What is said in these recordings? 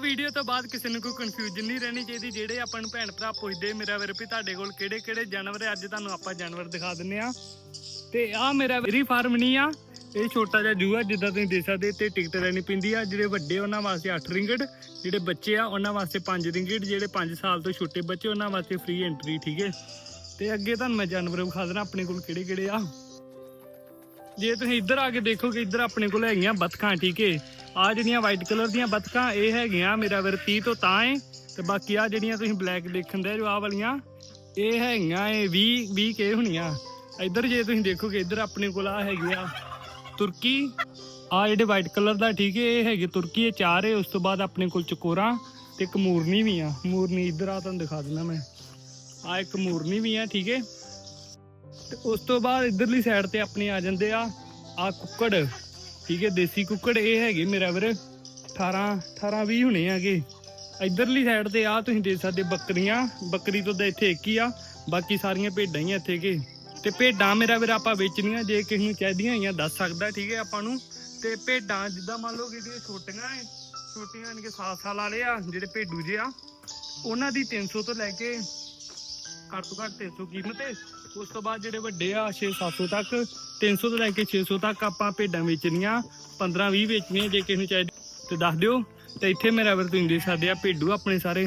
Video ਤੋਂ ਬਾਅਦ ਕਿਸੇ ਨੂੰ ਕੋਈ ਕਨਫਿਊਜ਼ਨ ਨਹੀਂ ਰਹਿਣੀ ਚਾਹੀਦੀ, ਜਿਹੜੇ ਆਪਾਂ ਨੂੰ ਭੈਣ ਭਰਾ ਪੁੱਛਦੇ, ਮੇਰਾ ਵੀਰ ਵੀ ਤੁਹਾਡੇ ਕੋਲ ਕਿਹੜੇ ਕਿਹੜੇ ਜਾਨਵਰ ਹੈ ਅੱਜ ਤੁਹਾਨੂੰ ਆਪਾਂ ਜਾਨਵਰ ਦਿਖਾ ਦਿੰਨੇ ਆ। ਤੇ ਆ ਮੇਰਾ ਵੀਰੀ ਫਾਰਮ ਨਹੀਂ ਆ, ਇਹ ਛੋਟਾ ਜਿਹਾ ਜੂ ਆ ਜਿੱਦਾਂ ਤੁਸੀਂ ਦੇਖ ਸਕਦੇ ਤੇ ਟਿਕਟ ਲੈਣੀ ਪੈਂਦੀ ਆ। ਜਿਹੜੇ ਵੱਡੇ, ਉਹਨਾਂ ਵਾਸਤੇ 8 ਰਿੰਗਟ ਜਿਹੜੇ ਬੱਚੇ ਆ, ਉਹਨਾਂ ਵਾਸਤੇ 5 ਰਿੰਗਟ ਜਿਹੜੇ 5 ਸਾਲ ਤੋਂ ਛੋਟੇ ਬੱਚੇ, ਉਹਨਾਂ ਵਾਸਤੇ ਫ੍ਰੀ ਐਂਟਰੀ ਠੀਕ ਹੈ। ਤੇ ਅੱਗੇ ਤੁਹਾਨੂੰ ਮੈਂ ਜਾਨਵਰ ਵਿਖਾ ਦੇਣਾ ਆਪਣੇ ਕੋਲ ਕਿਹੜੇ ਕਿਹੜੇ ਆ। ਜੇ ਤੁਸੀਂ ਇੱਧਰ ਆ ਕੇ ਦੇਖੋਗੇ, ਇੱਧਰ ਆਪਣੇ ਕੋਲ ਹੈਗੀਆਂ ਬਤਖਾਂ, ਠੀਕ ਹੈ। ਆ ਜਿਹੜੀਆਂ ਵਾਈਟ ਕਲਰ ਦੀਆਂ ਬਤਕਾਂ, ਇਹ ਹੈਗੀਆਂ ਮੇਰਾ ਵੀਰ 30 ਤੋਂ ਤਾਂ ਹੈ ਤੇ ਬਾਕੀ ਆ ਜਿਹੜੀਆਂ ਤੁਸੀਂ ਬਲੈਕ ਦੇਖਣ ਦੇ ਜੋ ਆ ਵਾਲੀਆਂ, ਇਹ ਹੈਗੀਆਂ ਇਹ 20 20 ਕੇ ਹੋਣੀਆਂ। ਇੱਧਰ ਜੇ ਤੁਸੀਂ ਦੇਖੋਗੇ, ਇੱਧਰ ਆਪਣੇ ਕੋਲ ਆ ਹੈਗੀ ਆ ਤੁਰਕੀ। ਆ ਜਿਹੜੇ ਵਾਈਟ ਕਲਰ ਦਾ ਠੀਕ ਹੈ ਇਹ ਹੈਗੇ ਤੁਰਕੀ, ਇਹ ਚਾਰ ਹੈ ਉਸ ਤੋਂ ਬਾਅਦ ਆਪਣੇ ਕੋਲ ਚਕੋਰਾ ਤੇ ਇੱਕ ਮੂਰਨੀ ਵੀ ਆ। ਮੂਰਨੀ ਇੱਧਰ ਆ, ਤੁਹਾਨੂੰ ਦਿਖਾ ਦਿੰਦਾ ਮੈਂ। ਆ ਇੱਕ ਮੂਰਨੀ ਵੀ ਆ, ਠੀਕ ਹੈ ਤੇ ਉਸ ਤੋਂ ਬਾਅਦ ਇੱਧਰਲੀ ਸਾਈਡ ਤੇ ਆਪਣੇ ਆ ਜਾਂਦੇ ਆ ਆ ਕੁੱਕੜ। ਠੀਕ ਹੈ, ਦੇਸੀ ਕੁੱਕੜ ਇਹ ਹੈਗੇ ਮੇਰਾ ਵੀਰ 18 18 20 ਹੋਣੇ ਹੈਗੇ। ਇਧਰਲੀ ਸਾਈਡ ਤੇ ਆ ਤੁਸੀਂ ਦੇਖ ਸਕਦੇ ਬੱਕਰੀਆਂ, ਬੱਕਰੀ ਤੋਂ ਤਾਂ ਇੱਥੇ ਇੱਕ ਹੀ ਆ, ਬਾਕੀ ਸਾਰੀਆਂ ਭੇਡਾਂ ਹੀ ਇੱਥੇ ਕੇ। ਤੇ ਭੇਡਾਂ ਮੇਰਾ ਵੀਰ ਆਪਾਂ ਵੇਚਣੀਆਂ, ਜੇ ਕਿਸੇ ਨੂੰ ਚਾਹੀਦੀਆਂ ਹੋਈਆਂ ਦੱਸ ਸਕਦਾ, ਠੀਕ ਹੈ, ਆਪਾਂ ਨੂੰ। ਤੇ ਭੇਡਾਂ ਜਿੱਦਾਂ ਮੰਨ ਲਓ ਕਿ ਜਿਹੜੀਆਂ ਛੋਟੀਆਂ ਛੋਟੀਆਂ ਯਾਨੀ ਕਿ 7 ਸਾਲ ਵਾਲੇ ਆ, ਜਿਹੜੇ ਭੇਡੂ ਜੇ ਆ, ਉਹਨਾਂ ਦੀ 300 ਤੋਂ ਲੈ ਕੇ ਘੱਟ ਤੋਂ ਘੱਟ 300 ਕੀਮਤ ਹੈ ਉਸ ਤੋਂ ਬਾਅਦ ਜਿਹੜੇ ਵੱਡੇ ਆ 6-700 ਤੱਕ 300 ਤੋਂ ਲੈ ਕੇ 600 ਤੱਕ ਆਪਾਂ ਭੇਡਾਂ ਵੇਚਣੀਆਂ 15-20 ਵੇਚਣੀਆਂ ਜੇ ਕਿਸੇ ਨੂੰ ਚਾਹੀਦੀ ਤੇ ਦੱਸ ਦਿਓ। ਤੇ ਇੱਥੇ ਮੇਰਾ ਵੀਰ ਤੁਸੀਂ ਦੇਖ ਸਕਦੇ ਆ ਭੇਡੂ ਆਪਣੇ ਸਾਰੇ।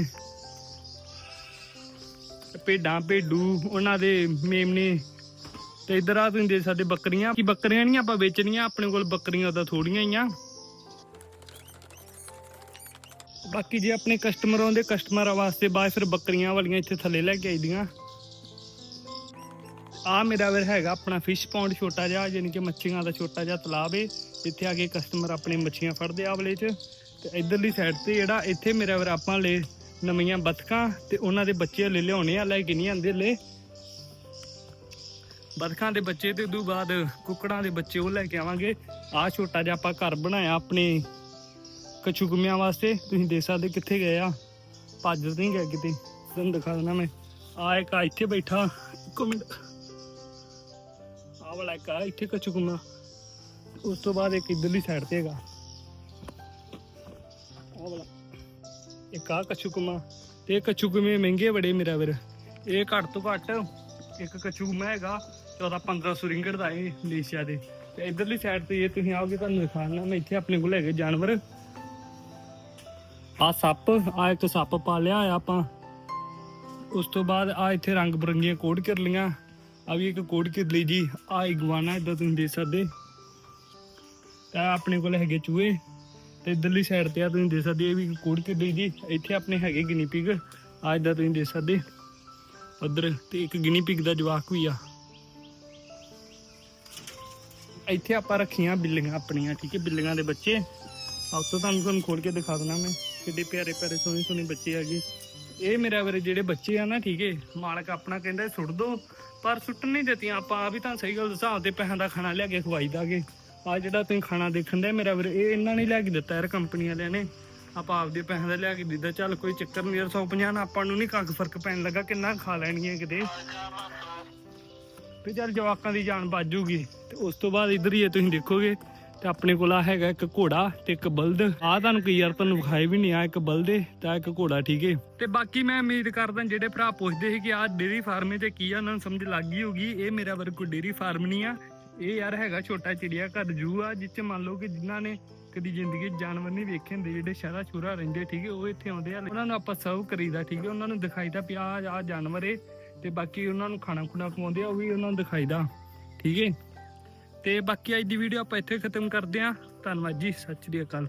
ਭੇਡਾਂ, ਭੇਡੂ, ਉਹਨਾਂ ਦੇ ਮੇਮਨੇ ਤੇ ਇਧਰ ਆ ਤੁਸੀਂ ਦੇ ਸਕਦੇ ਬੱਕਰੀਆਂ। ਕੀ ਬੱਕਰੀਆਂ ਨਹੀਂ ਆਪਾਂ ਵੇਚਣੀਆਂ, ਆਪਣੇ ਕੋਲ ਬੱਕਰੀਆਂ ਤਾਂ ਥੋੜੀਆਂ ਹੀ ਆ। ਬਾਕੀ ਜੇ ਆਪਣੇ ਕਸਟਮਰ ਆਉਂਦੇ ਕਸਟਮਰਾਂ ਵਾਸਤੇ ਬਾਅਦ ਫਿਰ ਬੱਕਰੀਆਂ ਵਾਲੀਆਂ ਇੱਥੇ ਥੱਲੇ ਲੈ ਕੇ ਆਈਦੀਆਂ ਆ ਮੇਰਾ ਵੀਰ ਹੈਗਾ ਆਪਣਾ ਫਿਸ਼ ਪੌਂਡ ਛੋਟਾ ਜਿਹਾ, ਯਾਨੀ ਕਿ ਮੱਛੀਆਂ ਦਾ ਛੋਟਾ ਜਿਹਾ ਤਲਾਬ ਏ। ਇੱਥੇ ਆ ਕੇ ਕਸਟਮਰ ਆਪਣੇ ਮੱਛੀਆਂ ਫੜਦੇ ਆ ਵਾਲੇ 'ਚ। ਤੇ ਇਧਰਲੀ ਸਾਈਡ ਤੇ ਜਿਹੜਾ ਇੱਥੇ ਮੇਰਾ ਵੀਰ ਆਪਾਂ ਲੈ ਨਵੀਆਂ ਬਤਕਾਂ ਤੇ ਉਹਨਾਂ ਦੇ ਬੱਚੇ ਲੈ ਲਿਆਉਣੇ ਆ, ਲੈ ਕੇ ਨਹੀਂ ਆਂਦੇ ਲੈ ਬਤਕਾਂ ਦੇ ਬੱਚੇ ਤੇ ਉਦੋਂ ਬਾਅਦ ਕੁੱਕੜਾਂ ਦੇ ਬੱਚੇ ਉਹ ਲੈ ਕੇ ਆਵਾਂਗੇ। ਆ ਛੋਟਾ ਜਿਹਾ ਆਪਾਂ ਘਰ ਬਣਾਇਆ ਆਪਣੇ ਕਛੂ ਗੁੰਮਿਆਂ ਵਾਸਤੇ। ਤੁਸੀਂ ਦੇਖ ਸਕਦੇ ਕਿੱਥੇ ਗਏ ਆ। ਭੱਜ ਨਹੀਂ ਗਏ ਕਿਤੇ। ਤੁਹਾਨੂੰ ਦਿਖਾ ਦਿੰਦਾ ਮੈਂ। ਆ ਇੱਕ ਇੱਥੇ ਬੈਠਾ। ਇੱਕ ਮਿੰਟ। ਆ ਵਾਲਾ ਇੱਕ ਆ, ਇੱਥੇ ਕਛੂ ਉਸ ਤੋਂ ਬਾਅਦ ਇੱਕ ਇਧਰਲੀ ਸਾਈਡ ਤੇ ਹੈਗਾ। ਆ ਵਾਲਾ। ਇੱਕ ਆ ਕਛੂ ਗੁੰਮਾ ਤੇ ਇਹ ਕਛੂ ਗੁੰਮੇ ਮਹਿੰਗੇ ਬੜੇ ਮੇਰਾ ਵੀਰ। ਇਹ ਘੱਟ ਤੋਂ ਘੱਟ ਇੱਕ ਕਛੂ ਗੁੰਮਾ ਹੈਗਾ 14 1500 ਰਿੰਗੜ ਦਾ ਇਹ ਮਲੇਸ਼ੀਆ ਦੇ। ਤੇ ਇਧਰਲੀ ਸਾਈਡ ਤੇ ਇਹ ਤੁਸੀਂ ਆਓਗੇ, ਤੁਹਾਨੂੰ ਦਿਖਾਣਾ ਮੈਂ। ਇੱਥੇ ਆਪਣੇ ਕੋਲ ਹੈਗੇ ਜਾਨਵਰ। ਆ ਸੱਪ, ਆ ਇੱਕ ਸੱਪ ਪਾਲਿਆ ਆ ਆਪਾਂ। ਉਸ ਤੋਂ ਬਾਅਦ ਆ ਇੱਥੇ ਰੰਗ ਬਰੰਗੀਆਂ ਕੋਡ ਕਰ ਲੀਆਂ ਆ ਵੀ ਇੱਕ ਕੋਡ ਕਰ ਲਈ ਜੀ। ਆ ਇਗਵਾਨਾ ਇਦਾਂ ਤੁਸੀਂ ਦੇਖ ਸਕਦੇ। ਤਾਂ ਆਪਣੇ ਕੋਲ ਹੈਗੇ ਚੂਹੇ। ਤੇ ਇਧਰਲੀ ਸਾਈਡ ਤੇ ਆ ਤੁਸੀਂ ਦੇਖ ਸਕਦੇ, ਇਹ ਵੀ ਕੋਡ ਕਰ ਲਈ ਜੀ। ਇੱਥੇ ਆਪਣੇ ਹੈਗੇ ਗਿਨੀ ਪਿਗ ਆ ਇਦਾਂ ਤੁਸੀਂ ਦੇਖ ਸਕਦੇ। ਉਧਰ ਤੇ ਇੱਕ ਗਿਨੀ ਪਿਗ ਦਾ ਜਵਾਕ ਵੀ ਆ। ਇੱਥੇ ਆਪਾਂ ਰੱਖੀਆਂ ਬਿੱਲੀਆਂ ਆਪਣੀਆਂ, ਠੀਕ ਹੈ, ਬਿੱਲੀਆਂ ਦੇ ਬੱਚੇ। ਆਪ ਤੋਂ ਤੁਹਾਨੂੰ ਤੁਹਾਨੂੰ ਖੋਲ ਕੇ ਦਿਖਾ ਦਿੰਦਾ ਮੈਂ। ਕਿੱਡੇ ਪਿਆਰੇ ਪਿਆਰੇ ਸੋਹਣੇ ਸੋਹਣੇ ਬੱਚੇ ਆ ਗਏ ਇਹ ਮੇਰਾ ਵੀਰੇ ਜਿਹੜੇ ਬੱਚੇ ਆ ਨਾ, ਠੀਕ ਹੈ ਮਾਲਕ ਆਪਣਾ ਕਹਿੰਦਾ ਸੁੱਟ ਦੋ, ਪਰ ਸੁੱਟਣ ਨਹੀਂ ਦਿੱਤੀਆਂ। ਆਪਾਂ ਆ ਵੀ ਤਾਂ ਸਹੀ ਗੱਲ ਦੱਸਾਂ, ਆਪਦੇ ਪੈਸਿਆਂ ਦਾ ਖਾਣਾ ਲਿਆ ਕੇ ਖਵਾਈ ਦਾਗੇ। ਆ ਜਿਹੜਾ ਤੁਸੀਂ ਖਾਣਾ ਦੇਖਣ ਦੇ ਮੇਰਾ ਵੀਰੇ, ਇਹ ਇਹਨਾਂ ਨੇ ਲਿਆ ਕੇ ਦਿੱਤਾ ਯਾਰ ਕੰਪਨੀ ਵਾਲਿਆਂ ਨੇ। ਆਪਾਂ ਆਪਦੇ ਪੈਸਿਆਂ ਦਾ ਲਿਆ ਕੇ ਦਿੱਤਾ। ਚੱਲ ਕੋਈ ਚੱਕਰ ਨਹੀਂ ਯਾਰ 150 ਨਾਲ ਆਪਾਂ ਨੂੰ ਨਹੀਂ ਕੱਖ ਫ਼ਰਕ ਪੈਣ ਲੱਗਾ, ਕਿੰਨਾ ਖਾ ਲੈਣੀਆਂ ਕਿਤੇ। ਤੇ ਚੱਲ ਜਵਾਕਾਂ ਦੀ ਜਾਨ ਬਚ ਤੇ ਉਸ ਤੋਂ ਬਾਅਦ ਇਧਰ ਹੀ ਹੈ ਤੁਸੀਂ ਦੇਖੋਗੇ। ਤੇ ਆਪਣੇ ਕੋਲ ਆ ਹੈਗਾ ਇੱਕ ਘੋੜਾ ਤੇ ਇੱਕ ਬਲਦ। ਆ ਤੁਹਾਨੂੰ ਕਈ ਯਾਰ ਤੁਹਾਨੂੰ ਵਿਖਾਏ ਵੀ ਨਹੀਂ ਆ ਇੱਕ ਬਲਦ ਏ ਤੇ ਆਹ ਇੱਕ ਘੋੜਾ, ਠੀਕ ਏ? ਤੇ ਬਾਕੀ ਮੈਂ ਉਮੀਦ ਕਰਦਾ ਜਿਹੜੇ ਭਰਾ ਪੁੱਛਦੇ ਸੀ ਕਿ ਆ ਡੇਰੀ ਫਾਰਮੇ ਤੇ ਕੀ ਆ, ਉਹਨਾਂ ਨੂੰ ਸਮਝ ਲੱਗ ਗਈ ਹੋਗੀ ਇਹ ਮੇਰਾ ਵਰਗ ਡੇਰੀ ਫਾਰਮ ਨਹੀਂ ਆ। ਇਹ ਯਾਰ ਹੈਗਾ ਛੋਟਾ ਚਿੜੀਆ ਘਰ ਜੂ ਆ, ਜਿੱਚ ਮੰਨ ਲਓ ਕਿ ਜਿਨ੍ਹਾਂ ਨੇ ਕਦੀ ਜ਼ਿੰਦਗੀ 'ਚ ਜਾਨਵਰ ਨਹੀਂ ਵੇਖੇ ਹੁੰਦੇ, ਜਿਹੜੇ ਸ਼ਹਿਰਾ ਛੁਰਾ ਰਹਿੰਦੇ, ਠੀਕ ਹੈ ਉਹ ਇੱਥੇ ਆਉਂਦੇ ਆ। ਉਹਨਾਂ ਨੂੰ ਆਪਾਂ ਸਰਵ ਕਰੀਦਾ, ਠੀਕ ਹੈ ਉਹਨਾਂ ਨੂੰ ਦਿਖਾਈਦਾ ਪਿਆ ਆ ਜਾਨਵਰ ਏ ਤੇ ਬਾਕੀ ਉਹਨਾਂ ਨੂੰ ਖਾਣਾ ਖੁਣਾ ਖਵਾਉਂਦੇ ਆ, ਉਹ ਵੀ ਉਹਨਾਂ ਨੂੰ ਦਿਖਾਈਦਾ ਠੀਕ ਹੈ ਤੇ ਬਾਕੀ ਅੱਜ ਦੀ ਵੀਡੀਓ ਆਪਾਂ ਇੱਥੇ ਖਤਮ ਕਰਦੇ ਹਾਂ। ਧੰਨਵਾਦ ਜੀ, ਸਤਿ ਸ਼੍ਰੀ ਅਕਾਲ।